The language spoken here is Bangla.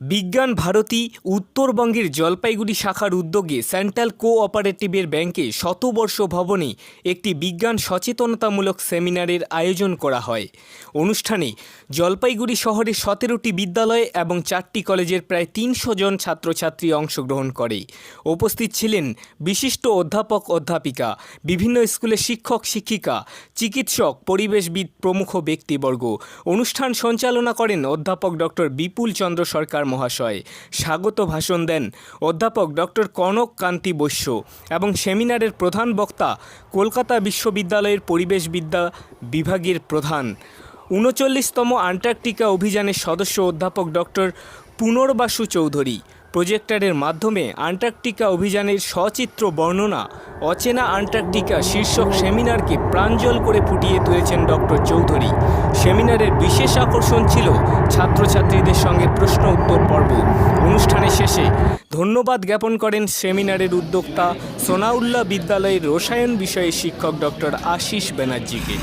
বিজ্ঞান ভারতী উত্তরবঙ্গের জলপাইগুড়ি শাখার উদ্যোগে সেন্ট্রাল কোঅপারেটিভের ব্যাংকে শতবর্ষ ভবনে একটি বিজ্ঞান সচেতনতামূলক সেমিনারের আয়োজন করা হয়। অনুষ্ঠানে জলপাইগুড়ি শহরের সতেরোটি বিদ্যালয় এবং চারটি কলেজের প্রায় তিনশো জন ছাত্রছাত্রী অংশগ্রহণ করে। উপস্থিত ছিলেন বিশিষ্ট অধ্যাপক অধ্যাপিকা, বিভিন্ন স্কুলের শিক্ষক, শিক্ষিকা, চিকিৎসক, পরিবেশবিদ প্রমুখ ব্যক্তিবর্গ। অনুষ্ঠান সঞ্চালনা করেন অধ্যাপক ডক্টর বিপুল চন্দ্র সরকার মহাশয়। স্বাগত ভাষণ দেন অধ্যাপক ডক্টর কনক কান্তি বৈশ্য এবং সেমিনারের প্রধান বক্তা কলকাতা বিশ্ববিদ্যালয়ের পরিবেশবিদ্যা বিভাগের প্রধান। উনচল্লিশতম আন্টার্কটিকা অভিযানের সদস্য অধ্যাপক ডক্টর পুনর্বাসু চৌধুরী। প্রজেক্টরের মাধ্যমে আন্টার্কটিকা অভিযানের সচিত্র বর্ণনা, অচেনা আন্টার্কটিকা শীর্ষক সেমিনারকে প্রাঞ্জল করে ফুটিয়ে তুলেছেন ডক্টর চৌধুরী। সেমিনারের বিশেষ আকর্ষণ ছিল ছাত্রছাত্রীদের সঙ্গে প্রশ্ন উত্তর ধন্যবাদ জ্ঞাপন করেন সেমিনারের উদ্যোক্তা সোনাউল্লাহ বিদ্যালয়ের রসায়ন বিষয়ে শিক্ষক ডক্টর আশিস ব্যানার্জিকে।